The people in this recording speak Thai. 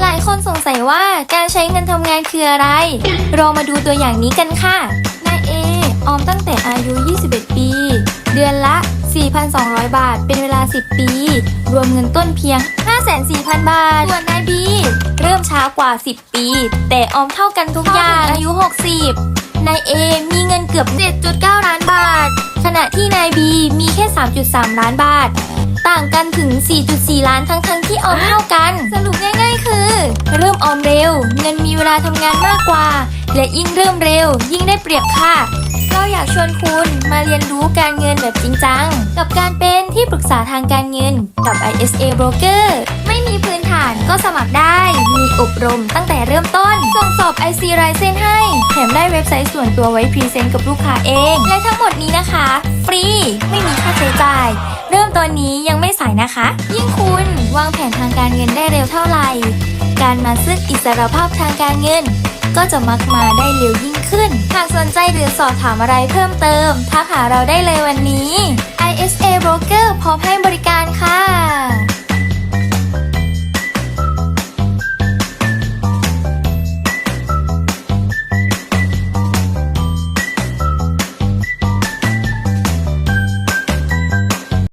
หลายคนสงสัยว่าการใช้เงินทำงานคืออะไร เรามาดูตัวอย่างนี้กันค่ะ นายเอออมตั้งแต่อายุ 21 ปี เดือนละ 4,200 บาท เป็นเวลา 10 ปี รวมเงินต้นเพียง 5,4,000 บาท ส่วนนายบี เริ่มช้ากว่า 10 ปี แต่ออมเท่ากันทุกอย่างอายุ 60 นายเอมีเงินเกือบ 7.9 ล้านบาท ขณะที่นายบีมีแค่ 3.3 ล้านบาท ต่างกันถึง 4.4 ล้านทั้งทั้งที่ออมเท่ากัน สรุปง่าย ๆ คือ เริ่มออมเร็ว เงินมีเวลาทำงานมากกว่า และยิ่งเริ่มเร็ว ยิ่งได้เปรียบค่ะเราอยากชวนคุณมาเรียนรู้การเงินแบบจริงจัง กับการเป็นที่ปรึกษาทางการเงินกับ ISA Broker ไม่มีพื้นฐานก็สมัครได้ อบรมตั้งแต่เริ่มต้น ส่งสอบ IC รายเส้นให้ แถมได้เว็บไซต์ส่วนตัวไว้พรีเซนต์กับลูกค้าเอง และทั้งหมดนี้นะคะ ฟรี ไม่มีค่าใช้จ่าย เริ่มตอนนี้ยังไม่สายนะคะ ยิ่งคุณวางแผนทางการเงินได้เร็วเท่าไหร่ การมาซึ่งอิสรภาพทางการเงิน ก็จะมักมาได้เร็วยิ่งขึ้น หากสนใจหรือสอบถามอะไรเพิ่มเติมทักหาเราได้เลยวันนี้